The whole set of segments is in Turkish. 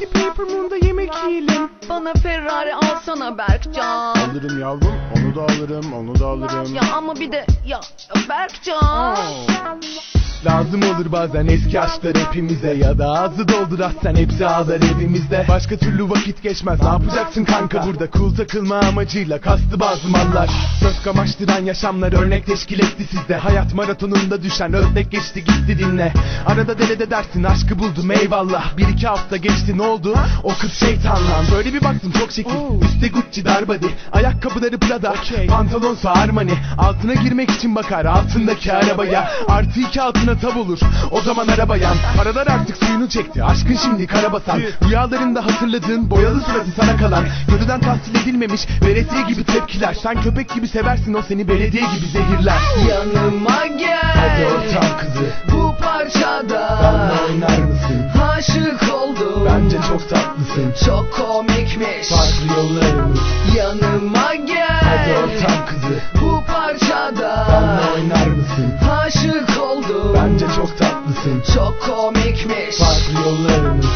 Hadi Paper Moon'da yemek yiyelim. Bana Ferrari alsana Berkcan. Alırım yavrum. Onu da alırım. Onu da alırım. Ya ama bir de ya Berkcan. Lazım olur bazen eski aşklar hepimize Ya da ağzı doldur sen hepsi ağlar evimizde. Başka türlü vakit geçmez ne yapacaksın kanka burada? Cool takılma amacıyla kastı bazı mallar. Söz kamaştıran yaşamlar örnek teşkil etti sizde. Hayat maratonunda düşen ördek geçti gitti dinle. Arada delede dersin aşkı buldum eyvallah. Bir iki hafta geçti ne oldu? O kız şeytanla Böyle bir baktım çok şekil. Üstte Gucci darbadi Ayakkabıları Prada. Pantolonsa Armani. Altına girmek için bakar altındaki arabaya. Artı iki altına tav olur. O zaman araba yan. Paralar artık suyunu çekti. Aşkın şimdi karabasan. Rüyalarında hatırladığın boyalı suratı sana kalan. Görüden tahsil edilmemiş veresiye gibi tepkiler. Sen köpek gibi seversin o seni belediye gibi zehirler. Yanıma gel. Hadi ortam kızı. Bu parçada benle oynar mısın? aşık oldum. Bence çok tatlısın. Çok komikmiş. Farklı yollarımız. Yanıma gel. Hadi ortam kızı benle oynar mısın? aşık oldum. Bence çok tatlısın Çok komikmiş. Farklı yollarımız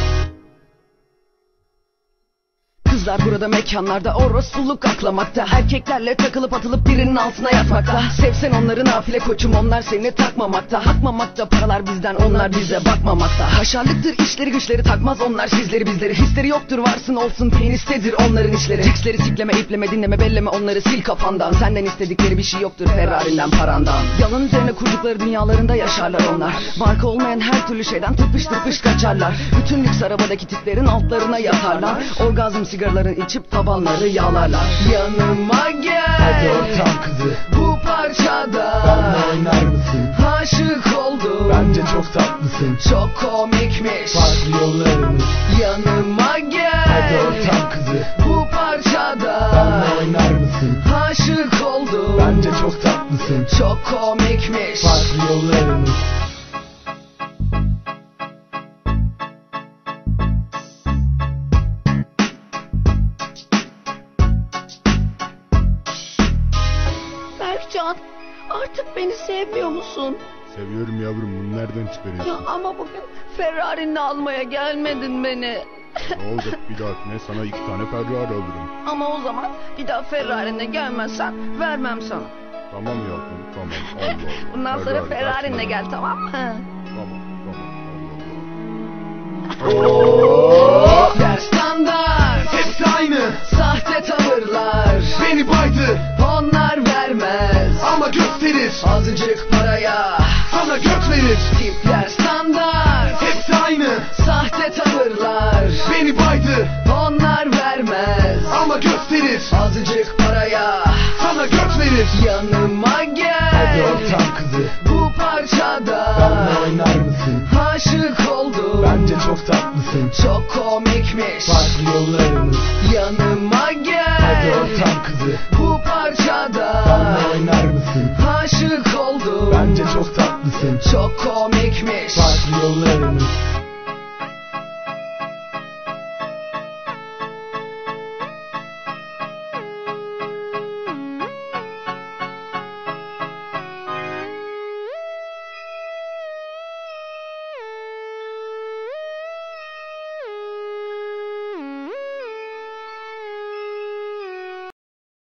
Kızlar burada mekanlarda orospuluk aklamakta Erkeklerle takılıp atılıp birinin altına yatmakta. Sevsen onları nafile koçum onlar seni takmamakta. Akmamakta paralar bizden onlar bize bakmamakta. Haşarlıktır işleri güçleri takmaz onlar sizleri bizleri. Hisleri yoktur varsın olsun penistedir onların işleri. Triksleri sikleme ipleme dinleme belleme onları sil kafandan. Senden istedikleri bir şey yoktur Ferrari'nden parandan. Yalan üzerine kurdukları dünyalarında yaşarlar onlar. Marka olmayan her türlü şeyden tıpış tıpış kaçarlar. Bütün lüks arabadaki tiplerin altlarına yatarlar. Orgazm sigaraları içip tabanları yağlarlar Yanıma gel. Hadi ortam kızı. Bu parçada benle oynar mısın? Aşık oldum. Bence çok tatlısın. Çok komikmiş. Farklı yollarımız. Yanıma gel. Hadi ortam kızı. Bu parçada benle oynar mısın? Aşık oldum. Bence çok tatlısın. Çok komikmiş. Farklı yollarımız Berkcan artık beni sevmiyor musun? Seviyorum yavrum. Bunu nereden Ya çıkarıyorsun? ama bugün Ferrari'ni almaya gelmedin beni. ne olacak bir dahakine sana iki tane Ferrari alırım. Ama o zaman bir daha Ferrari'ne gelmezsen vermem sana. Tamam yavrum tamam. Allah Allah. Bundan sonra Ferrari Ferrari'ne gel ama. tamam mı? Tamam tamam. Allah Allah. Standart, Hepsi aynı sahte tavırlar. Beni baydı Onlar vermez gösterir azıcık paraya. Sana göt verir Tipler standart, Hepsi aynı sahte tavırlar. Beni baydı Onlar vermez ama gösterir azıcık paraya. Sana göt verir Yanıma gel. Hadi ortam kızı Bu parçada benle oynar mısın? aşık oldum. Bence çok tatlısın Çok komikmiş. Farklı yollarımız Yanıma gel. Hadi ortam kızı Bu parçada benle oynar mısın? Tatlısın Çok komikmiş. Farklı yollarımız